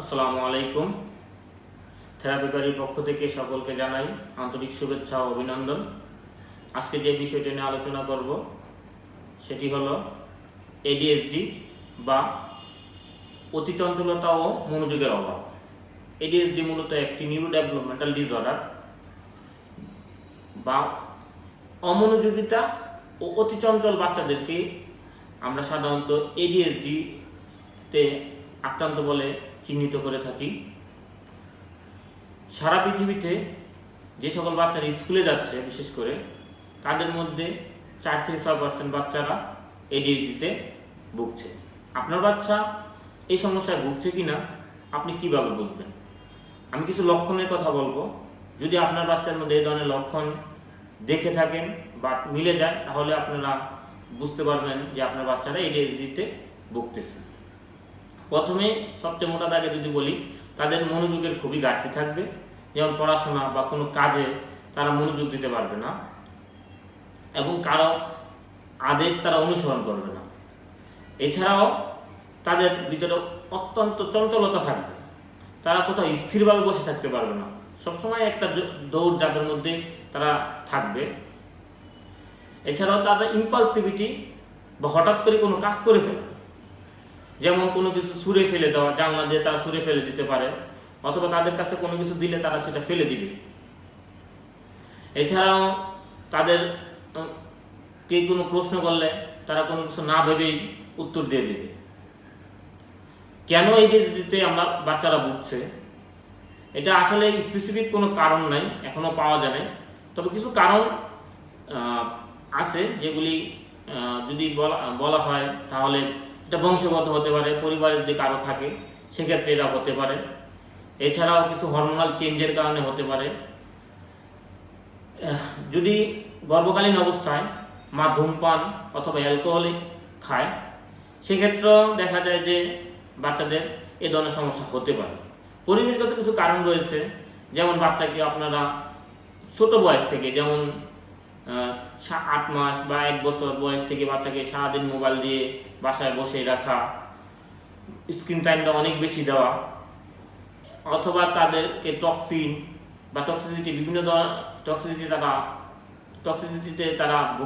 আসসালামু আলাইকুম। থেরাপি বাড়ির পক্ষ থেকে সকলকে জানাই আন্তরিক শুভেচ্ছা ও অভিনন্দন। আজকে যে বিষয়টি নিয়ে আলোচনা করব, সেটি হলো এডিএসডি বা অতি চঞ্চলতা ও মনোযোগের অভাব। এডিএসডি মূলত একটি নিউরো ডেভেলপমেন্টাল ডিসঅর্ডার বা অমনোযোগিতা ও অতি চঞ্চল বাচ্চাদেরকে আমরা সাধারণত এডিএসডি তে আক্রান্ত বলে চিহ্নিত করে থাকি। সারা পৃথিবীতে যে সকল বাচ্চারা স্কুলে যাচ্ছে, বিশেষ করে, তাদের মধ্যে চার থেকে ছয় পার্সেন্ট বাচ্চারা এডিএইচডিতে ভুগছে। আপনার বাচ্চা এই সমস্যায় ভুগছে কিনা, আপনি কীভাবে বুঝবেন? আমি কিছু লক্ষণের কথা বলব। যদি আপনার বাচ্চার মধ্যে এই ধরনের লক্ষণ দেখে থাকেন বা মিলে যায়, তাহলে আপনারা বুঝতে পারবেন যে আপনার বাচ্চারা এডিএইচডিতে ভুগতেছে। প্রথমে সবচেয়ে মোটা দাগে যদি বলি, তাদের মনোযোগের খুবই ঘাটতি থাকবে। যেমন পড়াশোনা বা কোনো কাজে তারা মনোযোগ দিতে পারবে না। এবং কারও আদেশ তারা অনুসরণ করবে না। এছাড়াও তাদের ভিতরে অত্যন্ত চঞ্চলতা থাকবে। তারা কোথাও স্থিরভাবে বসে থাকতে পারবে না। সবসময় একটা দৌড় জাপের মধ্যে তারা থাকবে। এছাড়াও তাদের ইম্পালসিভিটি বা হঠাৎ করে কোনো কাজ করে ফেলে। যেমন কোনো কিছু সুরে ফেলে দেওয়া, জানলা দিয়ে তারা সুরে ফেলে দিতে পারে, অথবা তাদের কাছে কোনো কিছু দিলে তারা সেটা ফেলে দিবে। এছাড়াও তাদের কে কোনো প্রশ্ন করলে তারা কোনো কিছু না ভেবেই উত্তর দিয়ে দেবে। কেন এই দিতে আমরা বাচ্চারা বুঝছে এটা আসলে স্পেসিফিক কোনো কারণ নাই, এখনও পাওয়া যায় নাই। তবে কিছু কারণ আছে যেগুলি যদি বলা বলা হয় তাহলে এটা বংশগত হতে পারে, পরিবারের যদি কারও থাকে, সেক্ষেত্রে এটা হতে পারে। এছাড়াও কিছু হরমোনাল চেঞ্জের কারণে হতে পারে। যদি গর্ভকালীন অবস্থায় মা ধূমপান অথবা অ্যালকোহলিক খায়, সেক্ষেত্রেও দেখা যায় যে বাচ্চাদের এ ধরনের সমস্যা হতে পারে। পরিবেশগত কিছু কারণ রয়েছে, যেমন বাচ্চাকে আপনারা ছোট বয়স থেকে, যেমন আট মাস বা এক বছর বয়স থেকে বাচ্চাকে সারাদিন মোবাইল দিয়ে বাসায় বসে রাখা স্ক্রিন টাইমটা অনেক বেশি দেওয়া অথবা তাদেরকে টক্সিন বা টক্সিসিটি বিভিন্ন ধরনের টক্সিসিটি তারা টক্সিসিটিতে তারা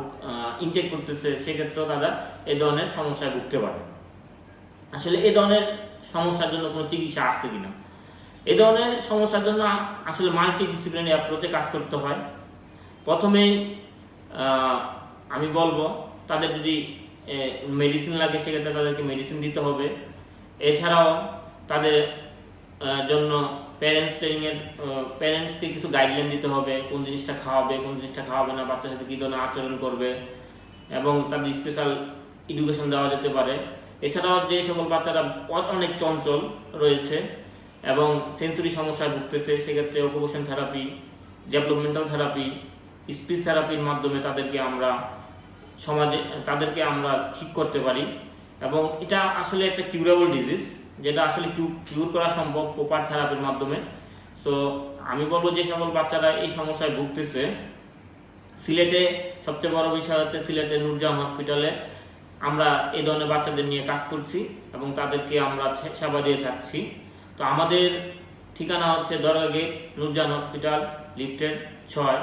ইনটেক করতেছে সেক্ষেত্রেও তারা এ ধরনের সমস্যায় ভুগতে পারে। আসলে এ ধরনের সমস্যার জন্য কোনো চিকিৎসা আছে কিনা? এ ধরনের সমস্যার জন্য আসলে মাল্টি ডিসিপ্লিনারি অ্যাপ্রোচে কাজ করতে হয়। প্রথমেই আহ, আমি বলব, তাদের যদি মেডিসিন লাগে, সেক্ষেত্রে তাদেরকে মেডিসিন দিতে হবে। এছাড়াও তাদের জন্য প্যারেন্টস ট্রেনিংয়ের প্যারেন্টসকে কিছু গাইডলাইন দিতে হবে, কোন জিনিসটা খাওয়াবে, কোন জিনিসটা খাওয়াবে না, বাচ্চার সাথে কী ধরনের আচরণ করবে, এবং তাদের স্পেশাল এডুকেশন দেওয়া যেতে পারে। এছাড়াও যে সকল বাচ্চারা অনেক চঞ্চল রয়েছে, এবং সেন্সরি সমস্যায় ভুগতেছে, সেক্ষেত্রে occupation therapy developmental therapy speech থেরাপির মাধ্যমে তাদেরকে আমরা সমাজে, তাদেরকে আমরা ঠিক করতে পারি। এবং এটা আসলে একটা কিউরেবল ডিজিজ যেটা আসলে কিউ কিউর করা সম্ভব প্রপার থেরাপির মাধ্যমে। সো আমি বলব যে সকল বাচ্চারা এই সমস্যায় ভুগতেছে, সিলেটে সবচেয়ে বড় বিষয় হচ্ছে সিলেটের নুরজাম হসপিটালে আমরা এই ধরনের বাচ্চাদের নিয়ে কাজ করছি এবং তাদেরকে আমরা সেবা দিয়ে থাকছি। তো আমাদের ঠিকানা হচ্ছে দরগা গেট নুরজান হসপিটাল, লিফটের ছয়।